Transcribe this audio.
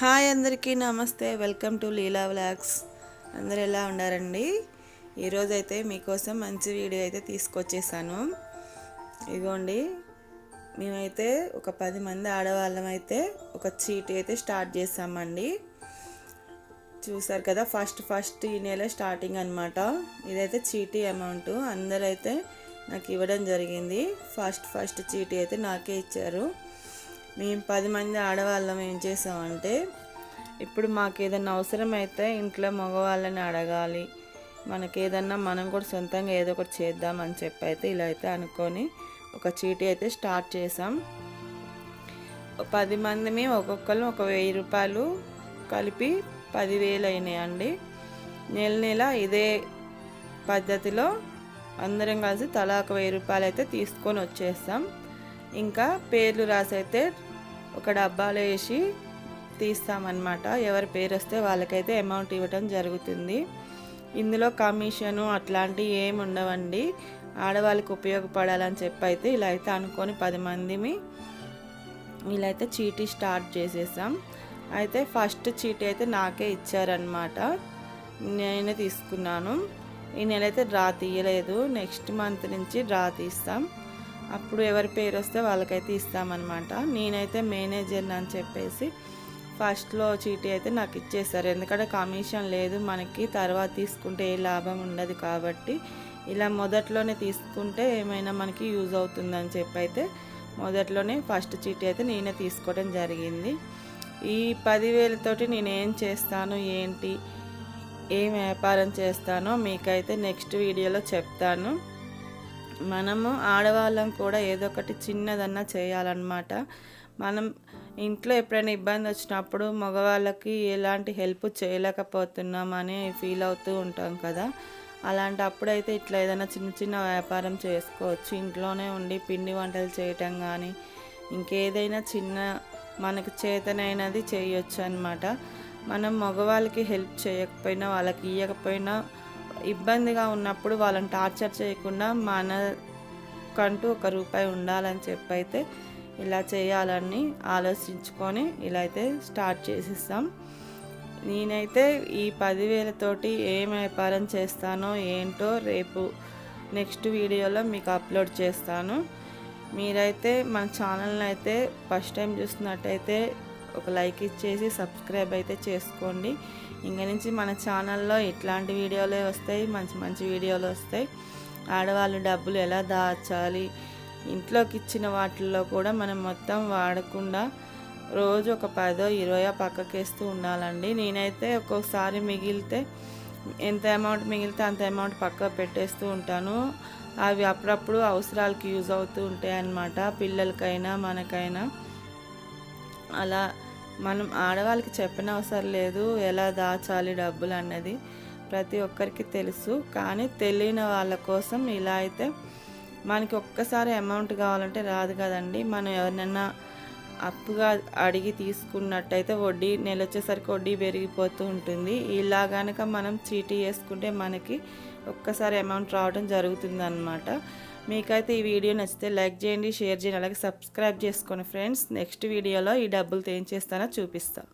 Hi అందరికీ నమస్తే. Welcome to Leela vlogs. అందరు ఎలా ఉండారండి? ఈరోజు అయితే మీకోసం మంచి వీడియో అయితే తీసుకొచ్చేసాను. ఇదిగోండి మేమైతే ఒక పది మంది ఆడవాళ్ళం అయితే ఒక చీటీ అయితే స్టార్ట్ చేసామండి. చూసారు కదా ఫస్ట్ ఫస్ట్ ఈ నెల స్టార్టింగ్ అనమాట ఇదైతే చీటీ అమౌంట్. అందరైతే నాకు ఇవ్వడం జరిగింది. ఫస్ట్ ఫస్ట్ చీటీ అయితే నాకే ఇచ్చారు. మేము పది మంది ఆడవాళ్ళం ఏం చేసామంటే ఇప్పుడు మాకు ఏదైనా అవసరమైతే ఇంట్లో మగవాళ్ళని అడగాలి. మనకి ఏదన్నా మనం కూడా సొంతంగా ఏదో ఒకటి చేద్దామని చెప్పి అయితే ఇలా అయితే అనుకొని ఒక చీటీ అయితే స్టార్ట్ చేసాం. పది మందిమి ఒక్కొక్కరు ఒక వెయ్యి రూపాయలు కలిపి పదివేలు అయినాయండి. నెల నెల ఇదే పద్ధతిలో అందరం కలిసి తలా ఒక వెయ్యి రూపాయలు అయితే తీసుకొని వచ్చేస్తాం ఇంకా పేర్లు రాసి అయితే ఒక డబ్బాలో వేసి తీస్తామన్నమాట. ఎవరి పేరు వస్తే వాళ్ళకైతే అమౌంట్ ఇవ్వటం జరుగుతుంది. ఇందులో కమిషను అట్లాంటివి ఏమి ఉండవండి. ఆడవాళ్ళకి ఉపయోగపడాలని చెప్పి అయితే ఇలా అయితే అనుకొని పది మందిని ఇలా అయితే చీటీ స్టార్ట్ చేసేసాం. అయితే ఫస్ట్ చీటీ అయితే నాకే ఇచ్చారనమాట నేనే తీసుకున్నాను. ఈ నెల అయితే డ్రా తీయలేదు. నెక్స్ట్ మంత్ నుంచి డ్రా తీస్తాం. అప్పుడు ఎవరి పేరు వస్తే వాళ్ళకైతే ఇస్తామన్నమాట. నేనైతే మేనేజర్ అని చెప్పేసి ఫస్ట్లో చీటీ అయితే నాకు ఇచ్చేస్తారు ఎందుకంటే కమిషన్ లేదు మనకి తర్వాత తీసుకుంటే ఏ లాభం ఉండదు కాబట్టి ఇలా మొదట్లోనే తీసుకుంటే ఏమైనా మనకి యూజ్ అవుతుందని చెప్పి అయితే మొదట్లోనే ఫస్ట్ చీటీ అయితే నేనే తీసుకోవడం జరిగింది. ఈ పదివేలతోటి నేను ఏం చేస్తాను ఏంటి ఏం వ్యాపారం చేస్తానో మీకైతే నెక్స్ట్ వీడియోలో చెప్తాను. మనము ఆడవాళ్ళం కూడా ఏదో ఒకటి చిన్నదన్నా చేయాలన్నమాట. మనం ఇంట్లో ఎప్పుడైనా ఇబ్బంది వచ్చినప్పుడు మగవాళ్ళకి ఎలాంటి హెల్ప్ చేయలేకపోతున్నామని ఫీల్ అవుతూ ఉంటాం కదా. అలాంటి అప్పుడైతే ఇట్లా ఏదైనా చిన్న చిన్న వ్యాపారం చేసుకోవచ్చు. ఇంట్లోనే ఉండి పిండి వంటలు చేయటం కానీ ఇంకేదైనా చిన్న మనకు చేతనైనది చేయొచ్చు అనమాట మనం మగవాళ్ళకి హెల్ప్ చేయకపోయినా వాళ్ళకి ఇవ్వకపోయినా ఇబ్బందిగా ఉన్నప్పుడు వాళ్ళని టార్చర్ చేయకుండా మనకంటూ ఒక రూపాయి ఉండాలని చెప్పి అయితే ఇలా చేయాలని ఆలోచించుకొని ఇలా అయితే స్టార్ట్ చేసిస్తాం. నేనైతే ఈ పదివేలతోటి ఏం వ్యాపారం చేస్తానో ఏంటో రేపు నెక్స్ట్ వీడియోలో మీకు అప్లోడ్ చేస్తాను. మీరైతే మన ఛానల్ని అయితే ఫస్ట్ టైం చూస్తున్నట్టయితే ఒక లైక్ ఇచ్చేసి సబ్స్క్రైబ్ అయితే చేసుకోండి. ఇంక నుంచి మన ఛానల్లో ఇట్లాంటి వీడియోలే వస్తాయి మంచి మంచి వీడియోలు వస్తాయి. ఆడవాళ్ళు డబ్బులు ఎలా దాచాలి ఇంట్లోకి ఇచ్చిన వాటిల్లో కూడా మనం మొత్తం వాడకుండా రోజు ఒక పదో ఇరవయో పక్కకేస్తూ ఉండాలండి. నేనైతే ఒక్కొక్కసారి మిగిలితే ఎంత అమౌంట్ మిగిలితే అంత అమౌంట్ పక్క పెట్టేస్తూ ఉంటాను. అవి అప్పుడప్పుడు అవసరాలకి యూజ్ అవుతూ ఉంటాయి అన్నమాట పిల్లలకైనా మనకైనా. అలా మనం ఆడవాళ్ళకి చెప్పనవసరం లేదు ఎలా దాచాలి డబ్బులు అన్నది ప్రతి ఒక్కరికి తెలుసు. కానీ తెలియని వాళ్ళ కోసం ఇలా అయితే మనకి ఒక్కసారి అమౌంట్ కావాలంటే రాదు కదండి. మనం ఎవరినైనా అప్పుగా అడిగి తీసుకున్నట్టయితే వడ్డీ నెల వచ్చేసరికి వడ్డీ పెరిగిపోతూ ఉంటుంది. ఇలా కనుక మనం చీటీ వేసుకుంటే మనకి ఒక్కసారి అమౌంట్ రావడం జరుగుతుంది మీకైతే ఈ వీడియో నచ్చితే లైక్ చేయండి షేర్ చేయండి అలాగే సబ్స్క్రైబ్ చేసుకోండి ఫ్రెండ్స్. నెక్స్ట్ వీడియోలో ఈ డబ్బులతో ఏం చేస్తానో చూపిస్తాను